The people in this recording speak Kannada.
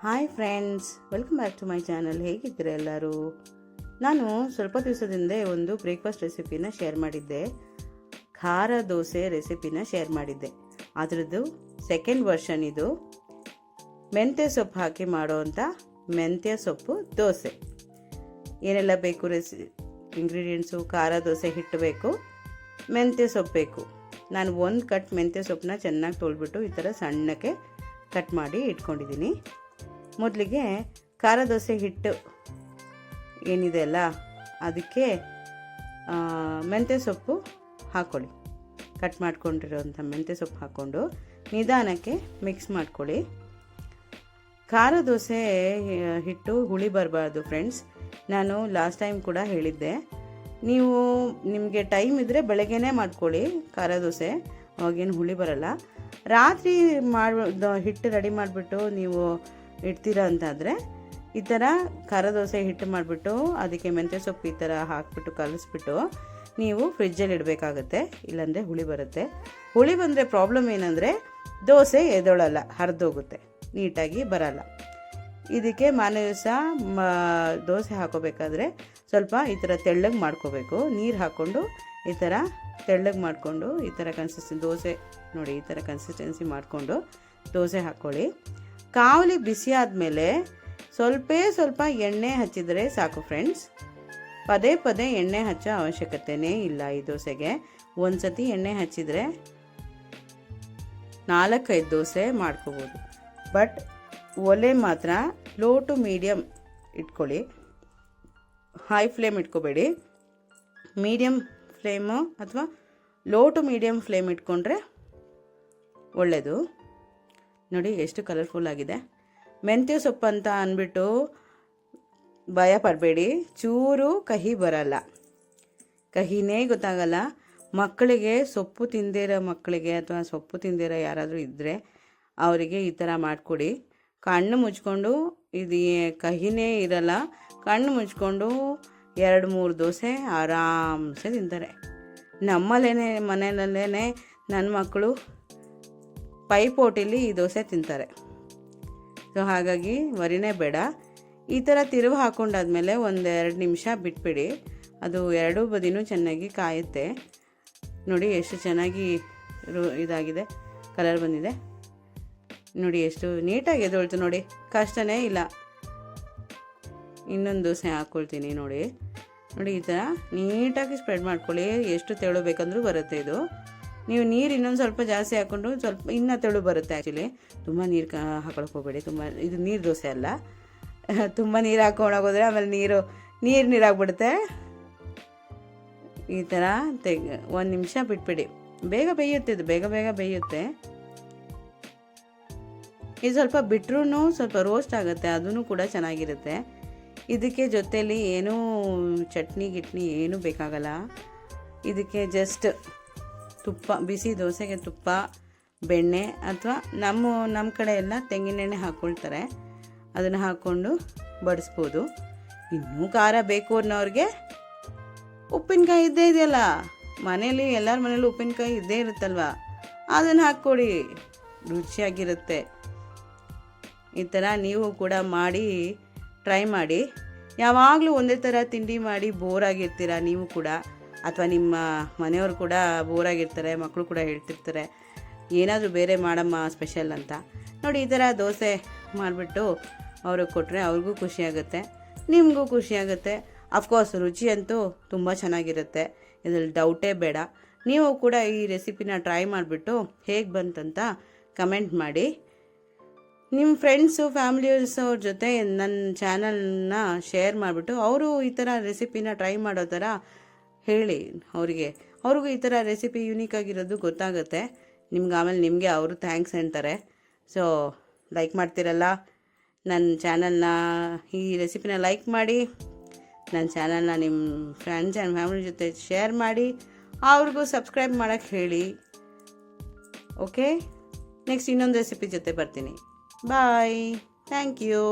Hi friends welcome back to my channel ಹೇಗಿದ್ದೀರಾ ಎಲ್ಲರೂ? ನಾನು ಸ್ವಲ್ಪ ದಿವಸದಿಂದ ಒಂದು ಬ್ರೇಕ್ಫಾಸ್ಟ್ ರೆಸಿಪಿನ ಶೇರ್ ಮಾಡಿದ್ದೆ. ಖಾರ ದೋಸೆ ರೆಸಿಪಿನ ಶೇರ್ ಮಾಡಿದ್ದೆ. ಅದರದ್ದು ಸೆಕೆಂಡ್ ವರ್ಷನ್ ಇದು. ಮೆಂತ್ಯ ಸೊಪ್ಪು ಹಾಕಿ ಮಾಡೋವಂಥ ಮೆಂತ್ಯ ಸೊಪ್ಪು ದೋಸೆ. ಏನೆಲ್ಲ ಬೇಕು ರೆಸಿ ಇಂಗ್ರೀಡಿಯೆಂಟ್ಸು ಖಾರ ದೋಸೆ ಹಿಟ್ಟು ಬೇಕು, ಮೆಂತ್ಯ ಸೊಪ್ಪು ಬೇಕು. ನಾನು ಒಂದು ಕಟ್ ಮೆಂತ್ಯ ಸೊಪ್ಪನ್ನ ಚೆನ್ನಾಗಿ ತೊಳ್ಬಿಟ್ಟು ಈ ಥರ ಸಣ್ಣಕ್ಕೆ ಕಟ್ ಮಾಡಿ ಇಟ್ಕೊಂಡಿದ್ದೀನಿ. ಮೊದಲಿಗೆ ಖಾರ ದೋಸೆ ಹಿಟ್ಟು ಏನಿದೆ ಅಲ್ಲ, ಅದಕ್ಕೆ ಮೆಂತ್ಯ ಸೊಪ್ಪು ಹಾಕ್ಕೊಳ್ಳಿ ಕಟ್ ಮಾಡ್ಕೊಂಡಿರೋಂಥ ಮೆಂತ್ಯ ಸೊಪ್ಪು ಹಾಕ್ಕೊಂಡು ನಿಧಾನಕ್ಕೆ ಮಿಕ್ಸ್ ಮಾಡ್ಕೊಳ್ಳಿ. ಖಾರ ದೋಸೆ ಹಿಟ್ಟು ಹುಳಿ ಬರಬಾರ್ದು ಫ್ರೆಂಡ್ಸ್ ನಾನು ಲಾಸ್ಟ್ ಟೈಮ್ ಕೂಡ ಹೇಳಿದ್ದೆ. ನೀವು ನಿಮಗೆ ಟೈಮ್ ಇದ್ದರೆ ಬೆಳಗ್ಗೆನೇ ಮಾಡ್ಕೊಳ್ಳಿ ಖಾರ ದೋಸೆ. ಅವಾಗೇನು ಹುಳಿ ಬರಲ್ಲ. ರಾತ್ರಿ ಮಾಡಿ ಹಿಟ್ಟು ರೆಡಿ ಮಾಡಿಬಿಟ್ಟು ನೀವು ಇಡ್ತೀರ ಅಂತಾದರೆ ಈ ಥರ ಖಾರ ದೋಸೆ ಹಿಟ್ಟು ಮಾಡಿಬಿಟ್ಟು ಅದಕ್ಕೆ ಮೆಂತ್ಯ ಸೊಪ್ಪು ಈ ಥರ ಹಾಕ್ಬಿಟ್ಟು ಕಲಿಸ್ಬಿಟ್ಟು ನೀವು ಫ್ರಿಜ್ಜಲ್ಲಿ ಇಡಬೇಕಾಗತ್ತೆ, ಇಲ್ಲಾಂದರೆ ಹುಳಿ ಬರುತ್ತೆ. ಹುಳಿ ಬಂದರೆ ಪ್ರಾಬ್ಲಮ್ ಏನಂದರೆ ದೋಸೆ ಎದೊಳಲ್ಲ, ಹರಿದೋಗುತ್ತೆ, ನೀಟಾಗಿ ಬರಲ್ಲ. ಇದಕ್ಕೆ ಮಾನೆ ದಿವಸ ದೋಸೆ ಹಾಕೋಬೇಕಾದ್ರೆ ಸ್ವಲ್ಪ ಈ ಥರ ತೆಳ್ಳಗೆ ಮಾಡ್ಕೋಬೇಕು. ನೀರು ಹಾಕ್ಕೊಂಡು ಈ ಥರ ತೆಳ್ಳಗೆ ಮಾಡಿಕೊಂಡು ಈ ಥರ ಕನ್ಸಿಸ್ಟೆನ್ಸಿ ದೋಸೆ ನೋಡಿ ಈ ಥರ ಕನ್ಸಿಸ್ಟೆನ್ಸಿ ಮಾಡಿಕೊಂಡು ದೋಸೆ ಹಾಕ್ಕೊಳ್ಳಿ. ಕಾವಲಿ ಬಿಸಿ ಆದಮೇಲೆ ಸ್ವಲ್ಪ ಸ್ವಲ್ಪ ಎಣ್ಣೆ ಹಚ್ಚಿದರೆ ಸಾಕು ಫ್ರೆಂಡ್ಸ್ ಪದೇ ಪದೇ ಎಣ್ಣೆ ಹಚ್ಚೋ ಅವಶ್ಯಕತೆಯೇ ಇಲ್ಲ ಈ ದೋಸೆಗೆ. ಒಂದು ಸತಿ ಎಣ್ಣೆ ಹಚ್ಚಿದರೆ ನಾಲ್ಕೈದು ದೋಸೆ ಮಾಡ್ಕೋಬೋದು. ಬಟ್ ಒಲೆ ಮಾತ್ರ ಲೋ ಟು ಮೀಡಿಯಮ್ ಇಟ್ಕೊಳ್ಳಿ. ಹೈ ಫ್ಲೇಮ್ ಇಟ್ಕೋಬೇಡಿ. ಮೀಡಿಯಮ್ ಫ್ಲೇಮು ಅಥವಾ ಲೋ ಟು ಮೀಡಿಯಮ್ ಫ್ಲೇಮ್ ಇಟ್ಕೊಂಡ್ರೆ ಒಳ್ಳೆಯದು ನೋಡಿ ಎಷ್ಟು ಕಲರ್ಫುಲ್ ಆಗಿದೆ. ಮೆಂತ್ಯ ಸೊಪ್ಪು ಅಂತ ಅಂದ್ಬಿಟ್ಟು ಭಯ ಪಡಬೇಡಿ, ಚೂರು ಕಹಿ ಬರಲ್ಲ. ಕಹಿನೇ ಗೊತ್ತಾಗಲ್ಲ. ಮಕ್ಕಳಿಗೆ ಸೊಪ್ಪು ತಿಂದಿರೋ ಮಕ್ಕಳಿಗೆ ಅಥವಾ ಸೊಪ್ಪು ತಿಂದಿರೋ ಯಾರಾದರೂ ಇದ್ದರೆ ಅವರಿಗೆ ಈ ಥರ ಮಾಡಿಕೊಡಿ. ಕಣ್ಣು ಮುಚ್ಕೊಂಡು ಇದು ಕಹಿನೇ ಇರಲ್ಲ. ಕಣ್ಣು ಮುಚ್ಕೊಂಡು ಎರಡು ಮೂರು ದೋಸೆ ಆರಾಮ್ಸೆ ತಿಂತಾರೆ. ನಮ್ಮಲ್ಲೇ ಮನೆಯಲ್ಲೇ ನನ್ನ ಮಕ್ಕಳು ಪೈಪೋಟಿಲಿ ಈ ದೋಸೆ ತಿಂತಾರೆ. ಸೊ ಹಾಗಾಗಿ ವರಿನೇ ಬೇಡ. ಈ ಥರ ತಿರುವು ಹಾಕ್ಕೊಂಡಾದ್ಮೇಲೆ ಒಂದು ಎರಡು ನಿಮಿಷ ಬಿಟ್ಬಿಡಿ. ಅದು ಎರಡೂ ಬದಿನೂ ಚೆನ್ನಾಗಿ ಕಾಯುತ್ತೆ. ನೋಡಿ ಎಷ್ಟು ಚೆನ್ನಾಗಿ ಇದಾಗಿದೆ, ಕಲರ್ ಬಂದಿದೆ. ನೋಡಿ ಎಷ್ಟು ನೀಟಾಗಿ ಎದೊಳ್ತು ನೋಡಿ, ಕಷ್ಟನೇ ಇಲ್ಲ. ಇನ್ನೊಂದು ದೋಸೆ ಹಾಕ್ಕೊಳ್ತೀನಿ ನೋಡಿ. ನೋಡಿ ಈ ಥರ ನೀಟಾಗಿ ಸ್ಪ್ರೆಡ್ ಮಾಡ್ಕೊಳ್ಳಿ, ಎಷ್ಟು ತೆಳು ಬೇಕಂದ್ರೂ ಬರುತ್ತೆ ಇದು. ನೀವು ನೀರು ಇನ್ನೊಂದು ಸ್ವಲ್ಪ ಜಾಸ್ತಿ ಹಾಕ್ಕೊಂಡು ಸ್ವಲ್ಪ ಇನ್ನೂ ತೆಳು ಬರುತ್ತೆ ಆ್ಯಕ್ಚುಲಿ ತುಂಬ ನೀರು ಹಾಕೊಳಕ್ಕೆ ಹೋಗಬೇಡಿ. ತುಂಬ ಇದು ನೀರು ದೋಸೆ ಅಲ್ಲ. ತುಂಬ ನೀರು ಹಾಕೊಂಡೋಗೋದ್ರೆ ಆಮೇಲೆ ನೀರು ನೀರು ನೀರಾಗ್ಬಿಡುತ್ತೆ. ಈ ಥರ ತೆಗ್, ಒಂದು ನಿಮಿಷ ಬಿಟ್ಬಿಡಿ. ಬೇಗ ಬೇಯುತ್ತೆ ಇದು, ಬೇಗ ಬೇಗ ಬೇಯುತ್ತೆ. ಇದು ಸ್ವಲ್ಪ ಬಿಟ್ರೂ ಸ್ವಲ್ಪ ರೋಸ್ಟ್ ಆಗುತ್ತೆ ಅದೂ ಕೂಡ ಚೆನ್ನಾಗಿರುತ್ತೆ. ಇದಕ್ಕೆ ಜೊತೆಯಲ್ಲಿ ಏನೂ ಚಟ್ನಿ, ಗಿಟ್ನಿ ಏನೂ ಬೇಕಾಗಲ್ಲ. ಇದಕ್ಕೆ ಜಸ್ಟ್ ತುಪ್ಪ, ಬಿಸಿ ದೋಸೆಗೆ ತುಪ್ಪ, ಬೆಣ್ಣೆ ಅಥವಾ ನಮ್ಮ ನಮ್ಮ ಕಡೆ ಎಲ್ಲ ತೆಂಗಿನೆಣ್ಣೆ ಹಾಕ್ಕೊಳ್ತಾರೆ ಅದನ್ನು ಹಾಕ್ಕೊಂಡು ಬಡಿಸ್ಬೋದು. ಇನ್ನೂ ಖಾರ ಬೇಕು ಅನ್ನೋರಿಗೆ ಉಪ್ಪಿನಕಾಯಿ ಇದ್ದೇ ಇದೆಯಲ್ಲ? ಮನೇಲಿ ಎಲ್ಲರ ಮನೇಲಿ ಉಪ್ಪಿನಕಾಯಿ ಇದ್ದೇ ಇರುತ್ತಲ್ವ? ಅದನ್ನು ಹಾಕ್ಕೊಡಿ. ರುಚಿಯಾಗಿರುತ್ತೆ. ಈ ಥರ ನೀವು ಕೂಡ ಮಾಡಿ, ಟ್ರೈ ಮಾಡಿ. ಯಾವಾಗಲೂ ಒಂದೇ ಥರ ತಿಂಡಿ ಮಾಡಿ, ಬೋರ್ ಆಗಿರ್ತೀರ ನೀವು ಕೂಡ? ಅಥವಾ ನಿಮ್ಮ ಮನೆಯವರು ಕೂಡ ಬೋರ್ ಆಗಿರ್ತಾರೆ ಮಕ್ಕಳು ಕೂಡ ಹೇಳ್ತಿರ್ತಾರೆ, ಏನಾದರೂ ಬೇರೆ ಮಾಡಮ್ಮ ಸ್ಪೆಷಲ್ ಅಂತ. ನೋಡಿ, ಈ ಥರ ದೋಸೆ ಮಾಡಿಬಿಟ್ಟು ಅವ್ರಿಗೆ ಕೊಟ್ಟರೆ ಅವ್ರಿಗೂ ಖುಷಿಯಾಗುತ್ತೆ ನಿಮಗೂ ಖುಷಿಯಾಗುತ್ತೆ ಅಫ್ಕೋರ್ಸ್ ರುಚಿ ಅಂತೂ ತುಂಬ ಚೆನ್ನಾಗಿರುತ್ತೆ, ಇದರಲ್ಲಿ ಡೌಟೇ ಬೇಡ. ನೀವು ಕೂಡ ಈ ರೆಸಿಪಿನ ಟ್ರೈ ಮಾಡಿಬಿಟ್ಟು ಹೇಗೆ ಬಂತಂತ ಕಮೆಂಟ್ ಮಾಡಿ. ನಿಮ್ಮ ಫ್ರೆಂಡ್ಸು ಫ್ಯಾಮಿಲಿಯರ್ಸ್ ಅವ್ರ ಜೊತೆ ನನ್ನ ಚಾನಲ್ನ ಶೇರ್ ಮಾಡಿಬಿಟ್ಟು, ಅವರು ಈ ಥರ ರೆಸಿಪಿನ ಟ್ರೈ ಮಾಡೋ ಥರ ಹೇಳಿ ಅವರಿಗೆ. ಅವ್ರಿಗೂ ಈ ಥರ ರೆಸಿಪಿ ಯುನೀಕ್ ಆಗಿರೋದು ಗೊತ್ತಾಗುತ್ತೆ. ನಿಮ್ಗೆ ಆಮೇಲೆ ನಿಮಗೆ ಅವರು ಥ್ಯಾಂಕ್ಸ್ ಅಂತಾರೆ ಸೊ ಲೈಕ್ ಮಾಡ್ತಿರಲ್ಲ? ನನ್ನ ಚಾನಲ್ನ ಈ ರೆಸಿಪಿನ ಲೈಕ್ ಮಾಡಿ ನನ್ನ ಚಾನಲ್ನ ನಿಮ್ಮ ಫ್ರೆಂಡ್ಸ್ ಆ್ಯಂಡ್ ಫ್ಯಾಮಿಲಿ ಜೊತೆ ಶೇರ್ ಮಾಡಿ, ಅವ್ರಿಗೂ ಸಬ್ಸ್ಕ್ರೈಬ್ ಮಾಡೋಕ್ಕೆ ಹೇಳಿ. ಓಕೆ ನೆಕ್ಸ್ಟ್ ಇನ್ನೊಂದು ರೆಸಿಪಿ ಜೊತೆ ಬರ್ತೀನಿ. Bye thank you